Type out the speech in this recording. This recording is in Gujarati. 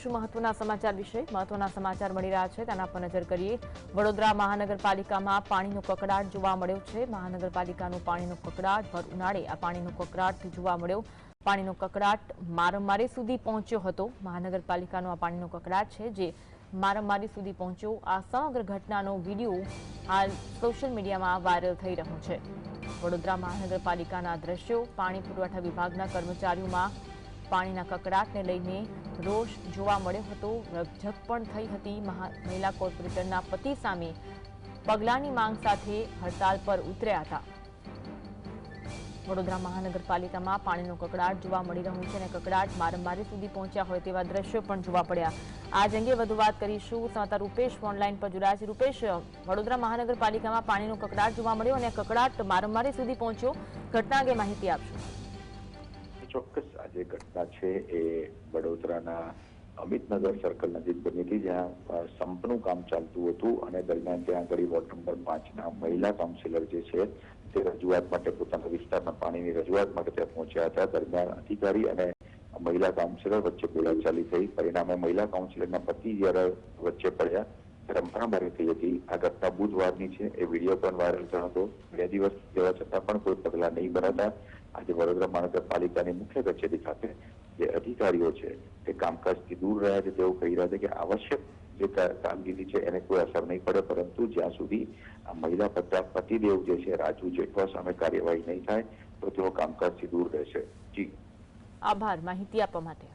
શું મહત્વના સમાચાર વિશે મહત્વના સમાચાર મળી રહ્યા છે તેના પર નજર કરીએ. વડોદરા મહાનગરપાલિકામાં પાણીનો કકડાટ જોવા મળ્યો છે. મહાનગરપાલિકાનું પાણીનો કકડાટ, ભર ઉનાળે આ પાણીનો કકડાટ જોવા મળ્યો. પાણીનો કકડાટ મારમારી સુધી પહોંચ્યો હતો. મહાનગરપાલિકાનો આ પાણીનો કકડાટ છે જે મારમારી સુધી પહોંચ્યો. આ સમગ્ર ઘટનાનો વીડિયો હાલ સોશિયલ મીડિયામાં વાયરલ થઈ રહ્યો છે. વડોદરા મહાનગરપાલિકાના દ્રશ્યો, પાણી પુરવઠા વિભાગના કર્મચારીઓમાં પાણીના કકડાટને લઈને રોષ જોવા મળ્યો હતો. રકઝક પણ થઈ હતી. મહિલા કોર્પોરેટરના પતિ સામે પગલાંની માંગ સાથે હડતાલ પર ઉતર્યા હતા. વડોદરા મહાનગરપાલિકામાં પાણીનો કકડાટ જોવા મળી રહ્યો છે અને કકડાટ મારમારી સુધી પહોંચ્યા હોય તેવા દ્રશ્યો પણ જોવા પડ્યા. આજ અંગે વધુ વાત કરીશું. સંવાદદાતા રૂપેશ ઓનલાઈન પર જોડાયા છે. રૂપેશ, વડોદરા મહાનગરપાલિકામાં પાણીનો કકડાટ જોવા મળ્યો અને કકડાટ મારમારી સુધી પહોંચ્યો. ઘટના અંગે માહિતી આપશો. ચોક્કસ આ જે ઘટના છે એ વડોદરાના અમિતનગર સર્કલ નજીક બની હતી, જ્યાં સંપનું કામ ચાલતું હતું અને દરમિયાન ત્યાં આગળ વોર્ડ નંબર પાંચના મહિલા કાઉન્સિલર જે છે, તે રજૂઆત માટે પોતાના વિસ્તારના પાણીની રજૂઆત માટે ત્યાં પહોંચ્યા હતા. દરમિયાન અધિકારી અને મહિલા કાઉન્સિલર વચ્ચે બોલાચાલી થઈ. પરિણામે મહિલા કાઉન્સિલરના પતિ જ્યારે વચ્ચે પડ્યા, ત્યારે થઈ હતી. આ ઘટના બુધવારની છે. એ વીડિયો પણ વાયરલ થયો હતો. બે દિવસ જવા છતાં પણ કોઈ પગલાં નહીં ભરાતા. આજે વડોદરા મહાનગરપાલિકાની મુખ્ય કચેરી ખાતે જે અધિકારીઓ છે તે કામકાજથી દૂર રહ્યા છે. તેઓ કહી રહ્યા છે કે આવશ્યક જે કામગીરી છે એને કોઈ અસર નહીં પડે, પરંતુ જ્યાં સુધી આ મહિલા પતા પતિદેવ જે છે, રાજુ જેઠવા સામે કાર્યવાહી નહીં થાય, તો તેઓ કામકાજથી દૂર રહેશે. જી. આભાર. માહિતી આપવા માટે.